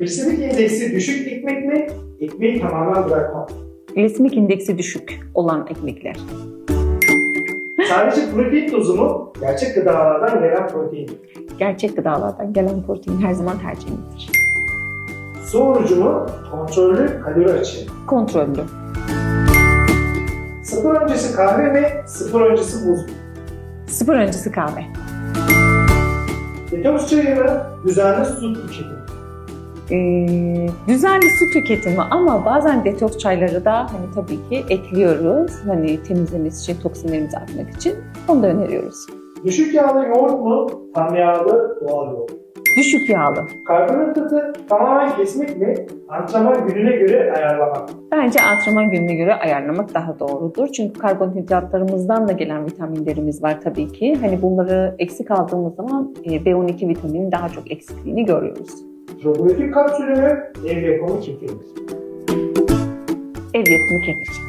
Glisemik indeksi düşük ekmek mi? Ekmeği tamamen bırakmak. Glisemik indeksi düşük olan ekmekler. Sadece protein tozu mu? Gerçek gıdalardan gelen protein. Gerçek gıdalardan gelen protein her zaman tercihimizdir. Su orucu mu? Kontrollü kalori açığı. Kontrollü. Sıfır öncesi kahve mi? Sıfır öncesi buz mu? Sıfır öncesi kahve. Detoks çayı mı? Düzenli su tüketimi. Ee, düzenli su tüketimi ama bazen detoks çayları da hani tabii ki ekliyoruz. Hani temizlemesi için, toksinlerimizi atmak için. Onu da öneriyoruz. Düşük yağlı yoğurt mu? Tam yağlı doğal yoğurt. Düşük yağlı. Karbonhidratı tamamen kesmek mi? Antrenman gününe göre ayarlamak. Bence antrenman gününe göre ayarlamak daha doğrudur. Çünkü karbonhidratlarımızdan da gelen vitaminlerimiz var tabii ki. Hani bunları eksik aldığımız zaman e, B12 vitaminin daha çok eksikliğini görüyoruz. Probiyotik kapsülü mü? Ev yapımı kefir? Ev yapımı kefir.